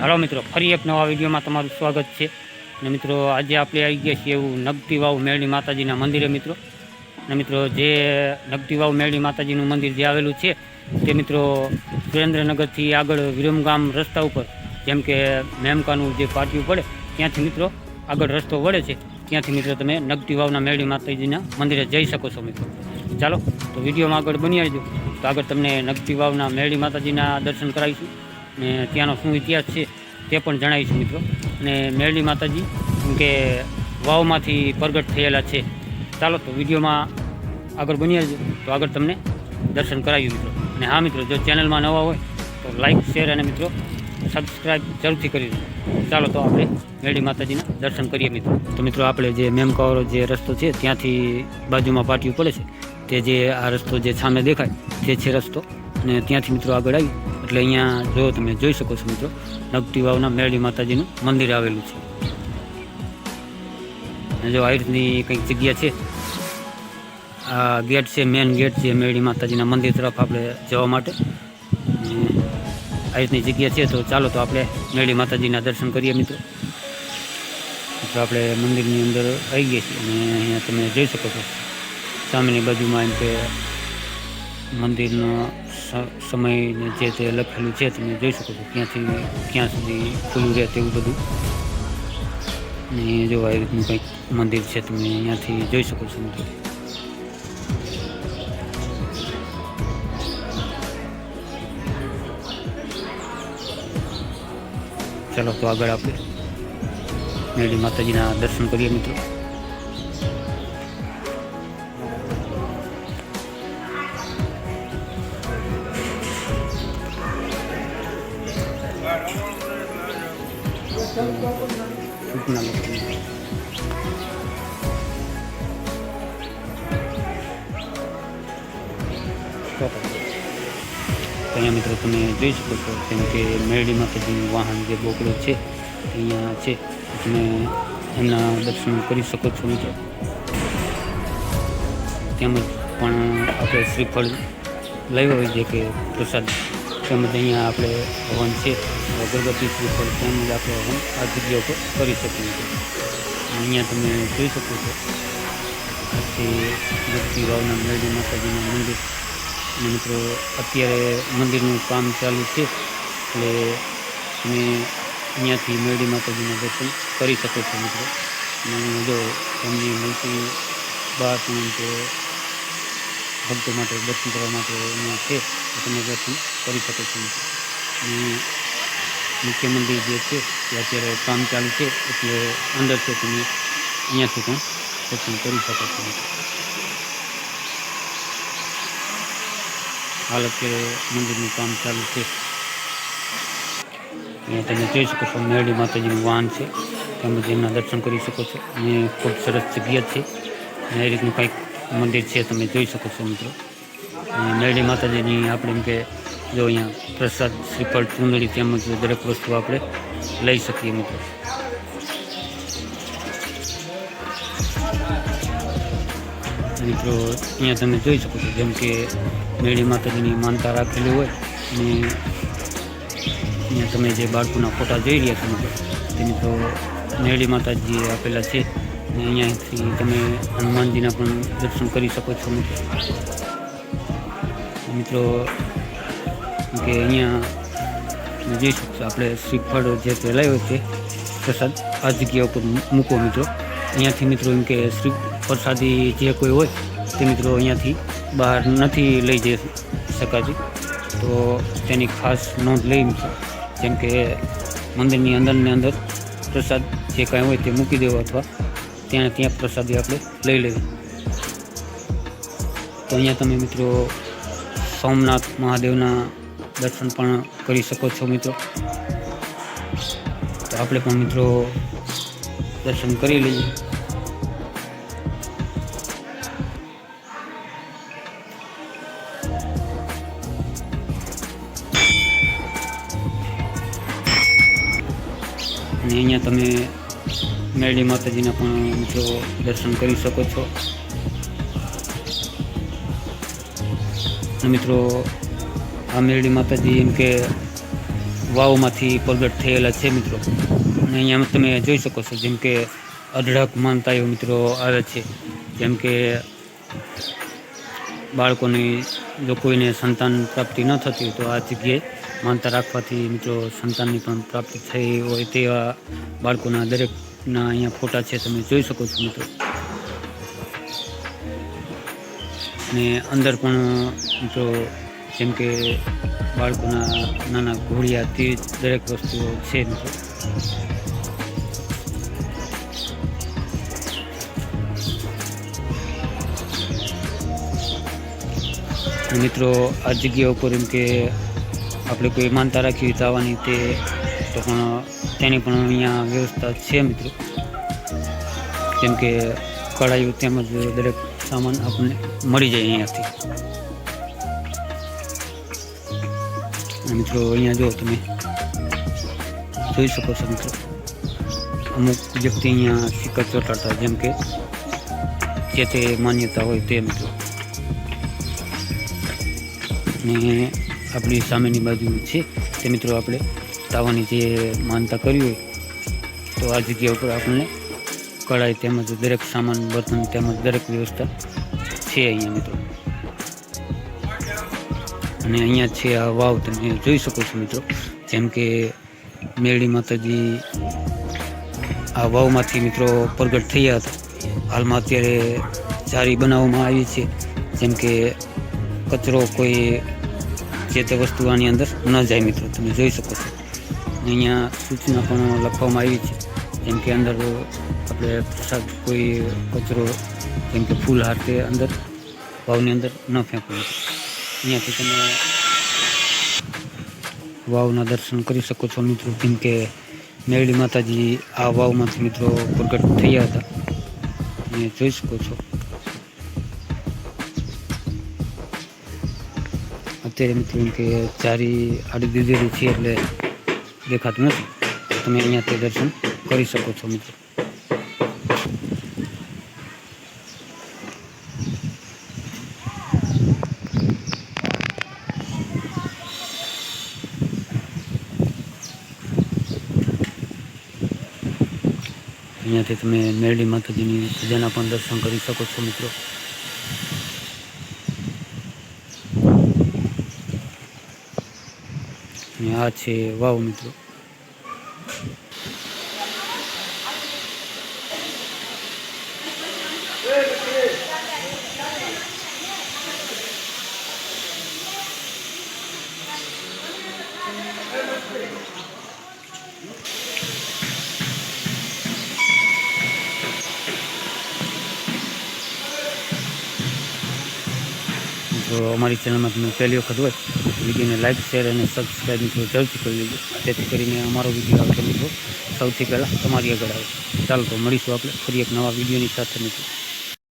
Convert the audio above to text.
હાલો મિત્રો, ફરી એક નવા વિડીયોમાં તમારું સ્વાગત છે. અને મિત્રો, આજે આપણે આવી ગયા છીએ એવું નગતી વાવ મેરડી માતાજીના મંદિરે મિત્રો. અને મિત્રો, જે નગતી વાવ મેરડી માતાજીનું મંદિર જે આવેલું છે, તે મિત્રો સુરેન્દ્રનગરથી આગળ વિરમગામ રસ્તા ઉપર, જેમ કે મેમકાનું જે પાટિયું પડે, ત્યાંથી મિત્રો આગળ રસ્તો વળે છે, ત્યાંથી મિત્રો તમે નગતી વાવના મેરડી માતાજીના મંદિરે જઈ શકો છો મિત્રો. ચાલો, તો વિડીયોમાં આગળ બની આવજો. તો આગળ તમને નગતી વાવના મેરડી માતાજીના દર્શન કરાવીશું. ને ત્યાંનો શું ઇતિહાસ છે તે પણ જણાવીશું મિત્રો. અને મેરડી માતાજી કે વાવમાંથી પ્રગટ થયેલા છે. ચાલો તો વિડીયોમાં આગળ બની તો આગળ તમને દર્શન કરાવ્યું મિત્રો. અને હા મિત્રો, જો ચેનલમાં નવા હોય, તો લાઇક શેર અને મિત્રો સબસ્ક્રાઈબ જરૂરથી કરી દો ચાલો તો આપણે મેરડી માતાજીના દર્શન કરીએ મિત્રો. તો મિત્રો, આપણે જે મેમકાવાળો જે રસ્તો છે, ત્યાંથી બાજુમાં પાટિયું પડે છે. તે જે આ રસ્તો જે સામે દેખાય, તે છે રસ્તો. અને ત્યાંથી મિત્રો આગળ આવી એટલે અહીંયા જો તમે જોઈ શકો છો મિત્રો નગટી વાવના મેરડી માતાજીનું મંદિર આવેલું છે. અને જો આ રીતની કંઈક જગ્યા છે, આ ગેટ છે મેઇન ગેટ છે મેરડી માતાજીના મંદિર તરફ આપણે જવા માટે. અને રીતની જગ્યા છે, તો ચાલો તો આપણે મેરડી માતાજીના દર્શન કરીએ મિત્રો. તો આપણે મંદિરની અંદર આવી ગયા છીએ અને અહીંયા તમે જોઈ શકો છો, સામેની બાજુમાં એમ કે મંદિરનો સ- સમય જે તે લખેલું છે, તમે જોઈ શકો છો ક્યાંથી, ક્યાં સુધી ખુલ્લું રહે તેવું બધું. ને જો આવી રીતનું કંઈક મંદિર છે, તમે અહીંયાથી જોઈ શકો છો. ચાલો, તો આગળ આપણે મેળી માતાજીના દર્શન કરીએ મિત્રો. સૂચના લખી અહીંયા મિત્રો તમે જોઈ શકો છો કેમ કે મેરડી માતાજીનું વાહન જે બોકડો છે, અહીંયા છે. તમે એમના દર્શન કરી શકો છો મિત્રો. તેમજ પણ આપણે શ્રીફળ લઈ હોય જે કે પ્રસાદ. તેમજ અહીંયા આપણે હવન છે. અગરબત્તી શ્રીફળ તેમજ આપણે હવન આ જગ્યા ઉપર કરી શકીએ છીએ. અહીંયા તમે જોઈ શકો છો. આથી ભક્તિ ભાવના મેળવી માતાજીનું મંદિર. અને મિત્રો, અત્યારે મંદિરનું કામ ચાલુ છે. એટલે તમે અહીંયાથી મેરડી માતાજીના દર્શન કરી શકો છો મિત્રો. અને જો તમને મળતી બાર કે ભક્તો માટે, દર્શન કરવા માટે અહીંયા છે, તો તમે દર્શન કરી શકો છો. મુખ્ય મંદિર જે છે તે અત્યારે કામ ચાલુ છે, એટલે અંદર છે, તમે અહીંયાથી પણ દર્શન કરી શકો છો. હાલ અત્યારે મંદિરનું કામ ચાલુ છે. અહીંયા તમે જોઈ શકો છો મેળી માતાજીનું વાહન છે. તેમજ એમના દર્શન કરી શકો છો. અને ખૂબ સરસ જગ્યા છે. અને એ રીતનું કંઈક મંદિર છે, તમે જોઈ શકો છો મિત્રો. મેળી માતાજીની આપણે એમ કે જો અહીંયા પ્રસાદ શ્રીફળ, ચૂંદડી તેમજ દરેક વસ્તુ આપણે લઈ શકીએ મિત્રો. મિત્રો, અહીંયા તમે જોઈ શકો છો જેમ કે મેળી માતાજીની માનતા રાખેલી હોય અને અહીંયા તમે જે બાળકોના ફોટા જોઈ રહ્યા છો મિત્રો, તે મિત્રો મેળી માતાજી આપેલા છે. અહીંયાથી તમે હનુમાનજીના પણ દર્શન કરી શકો છો મિત્રો. મિત્રો, કે અહીંયા જોઈ શકો આપણે શ્રીફળ જે તે લાવ્યો છે, પ્રસાદ, આ જગ્યા ઉપર મૂકો મિત્રો. અહીંયાથી મિત્રો એમ કે શ્રી, પ્રસાદી જે કોઈ હોય, તે મિત્રો અહીંયાથી બહાર નથી લઈ જઈ શકાતી. તો તેની ખાસ નોંધ લઈ જેમ કે મંદિરની અંદરને અંદર પ્રસાદ જે કાંઈ હોય તે મૂકી દેવો અથવા ત્યાં ત્યાં પ્રસાદી આપણે લઈ લેવી. તો અહીંયા તમે મિત્રો સોમનાથ મહાદેવના દર્શન પણ કરી શકો છો મિત્રો. તો આપણે પણ મિત્રો દર્શન કરી લઈએ. અને અહીંયા તમે મેરડી માતાજીના પણ મિત્રો દર્શન કરી શકો છો. મિત્રો, આ મેરડી માતાજી એમ કે વાવમાંથી પ્રગટ થયેલા છે મિત્રો. અને અહીંયા તમે જોઈ શકો છો જેમ કે અઢળક માનતાઓ મિત્રો આવે છે. જેમ કે બાળકોની જો કોઈને સંતાન પ્રાપ્તિ ન થતી હોય તો આ જગ્યાએ માનતા રાખવાથી મિત્રો સંતાનની પણ પ્રાપ્તિ થઈ હોય તેવા બાળકોના દરેકના અહીંયા ફોટા છે, તમે જોઈ શકો છો મિત્રો. અને અંદર પણ મિત્રો જેમ કે બાળકોના નાના ઘોડિયા તે દરેક વસ્તુઓ છે મિત્રો. મિત્રો, આ જગ્યા ઉપર એમ કે આપણે કોઈ માનતા રાખી આવવાની તે તો પણ તેની પણ અહીંયા વ્યવસ્થા છે મિત્રો. જેમ કે કઢાઈઓ તેમજ દરેક સામાન આપણને મળી જાય અહીંયાથી. મિત્રો અહીંયા જો તમે જોઈ શકો છો મિત્રો. અમુક વ્યક્તિ અહીંયા સિક્કા ચોટાડતા જેમ કે જે તે માન્યતા હોય તે મિત્રો. ને આપણી સામેની બાજુ છે. તે મિત્રો આપણે તાવાની જે માનતા કરી હોય, તો આ જગ્યા ઉપર આપણને કઢાઈ તેમજ દરેક સામાન, બર્તન તેમજ દરેક વ્યવસ્થા છે અહીંયા મિત્રો. અને અહીંયા છે આ વાવ, તમે જોઈ શકો છો મિત્રો. જેમ કે મેળી માતાજી આ વાવમાંથી મિત્રો પ્રગટ થયા હતા. હાલમાં અત્યારે જારી બનાવવામાં આવી છે. જેમ કે કચરો કોઈ જે તે વસ્તુ આની અંદર ન જાય મિત્રો, તમે જોઈ શકો છો. અહીંયા સૂચના પણ લખવામાં આવી છે, જેમ કે અંદર આપણે પ્રસાદ કોઈ કચરો, જેમ કે ફૂલહાર તે અંદર વાવની અંદર ન ફેંકવો. અહીંયાથી તમે વાવના દર્શન કરી શકો છો મિત્રો, કેમ કે મેરડી માતાજી આ વાવમાંથી મિત્રો પ્રગટ થયા હતા. અને જોઈ શકો છો. અત્યારે એમ થયું કે ચારી આડી દીધેલી છે એટલે દેખાતું નથી. તમે અહીંયા તે દર્શન કરી શકો છો મિત્રો. અહીંયાથી તમે મેરડી માતાજીની પૂજાના પણ દર્શન કરી શકો છો મિત્રો. આ છે. વાવ મિત્રો. જો અમારી ચેનલમાં તમે પહેલી વખત હોય, વિડીયોને લાઇક શેર અને સબસ્ક્રાઈબ મિત્રો જરૂરથી કરી લેજો. જેથી કરીને અમારો વીડિયો આવતો મિત્રો સૌથી પહેલાં તમારી આગળ આવે. ચાલો તો મળીશું આપણે ફરી એક નવા વિડીયોની સાથે મિત્રો.